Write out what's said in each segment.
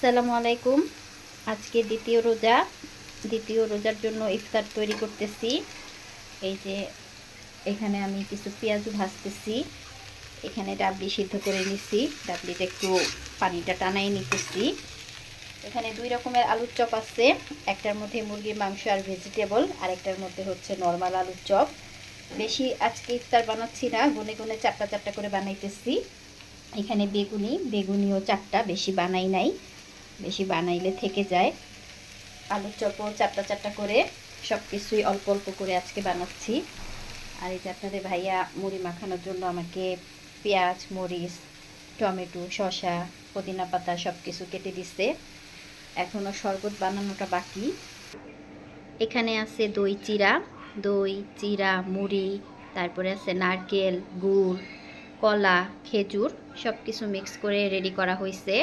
আসসালামু আলাইকুম। আজকে দ্বিতীয় রোজা। দ্বিতীয় রোজার জন্য ইফতার তৈরি করতেছি। এই যে এখানে আমি কিছু পেঁয়াজ ভাজতেছি। এখানে ডাবলি সিদ্ধ করে নিছি। ডাবলিটা একটু পানিটা টানাই নিতেছি। এখানে দুই রকমের আলুর চপ আছে। একটার মধ্যে মুরগির মাংস আর ভেজিটেবল আর একটার মধ্যে হচ্ছে নর্মাল আলুর চপ। বেশি আজকে ইফতার বানাচ্ছি না, গুনে গুনে চারটা চারটা করে বানাইতেছি। এখানে বেগুনি, বেগুনিও চারটা, বেশি বানাই নাই। বেশি বানাইলে থেকে যায়। আলুর চপও চারটা চারটা করে সব কিছুই অল্প অল্প করে আজকে বানাচ্ছি। আর এই যে আপনাদের ভাইয়া মুড়ি মাখানোর জন্য আমাকে পেঁয়াজ, মরিচ, টমেটো, শসা, পুদিনা পাতা সব কিছু কেটে দিচ্ছে এখনও শরবত বানানোটা বাকি। এখানে আছে দই চিরা দই, চিরা, মুড়ি, তারপরে আছে নারকেল, গুড়, কলা, খেজুর সব কিছু মিক্স করে রেডি করা হয়েছে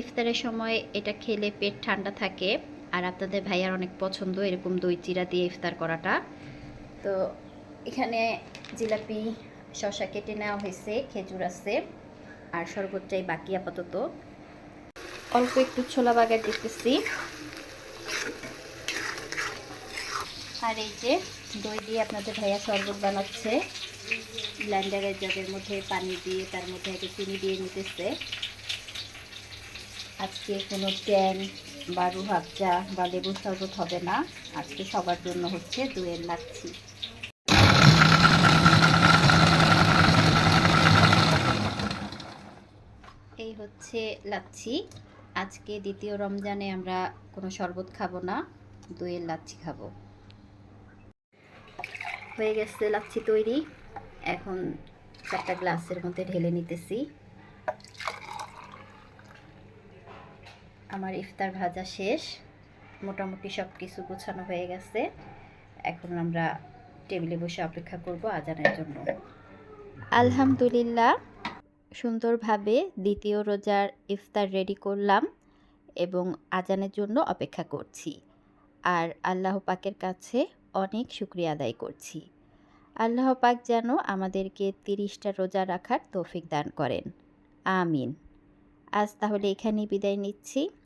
ইফতারের সময় এটা খেলে পেট ঠান্ডা থাকে আর আপনাদের ভাইয়ার অনেক পছন্দ এরকম দই চিরা দিয়ে ইফতার করাটা। তো এখানে জিলাপি শশা কেটে নেওয়া হয়েছে, খেজুর আছে আর শরবতটাই বাকি আপাতত। অল্প একটু ছোলা বাগার দিতেছি। আর এই যে দই দিয়ে আপনাদের ভাইয়া শরবত বানাচ্ছে। ব্লেন্ডারের জারের মধ্যে পানি দিয়ে, তার মধ্যে আগে চিনি দিয়ে নিতেছে। আজকে কোনো ট্যাং বা রুহাবজা বা লেবুর শরবত হবে না। আজকে সবার জন্য হচ্ছে দইয়ের লাচ্ছি। এই হচ্ছে লাচ্ছি। আজকে দ্বিতীয় রমজানে আমরা কোনো শরবত খাব না দইয়ের লাচ্ছি খাব। হয়ে গেছে লাচ্ছি তৈরি। এখন চারটা গ্লাসের মধ্যে ঢেলে নিতেছি। আমার ইফতার ভাজা শেষ। মোটামুটি সব কিছু গোছানো হয়ে গেছে। এখন আমরা টেবিলে বসে অপেক্ষা করব আজানের জন্য। আলহামদুলিল্লাহ। সুন্দরভাবে দ্বিতীয় রোজার ইফতার রেডি করলাম এবং আজানের জন্য অপেক্ষা করছি। আর আল্লাহ পাকের কাছে অনেক শুক্রিয়া আদায় করছি। আল্লাহ পাক যেন আমাদেরকে তিরিশটা রোজা রাখার তৌফিক দান করেন। আমিন। আজ তাহলে এখানেই বিদায় নিচ্ছি।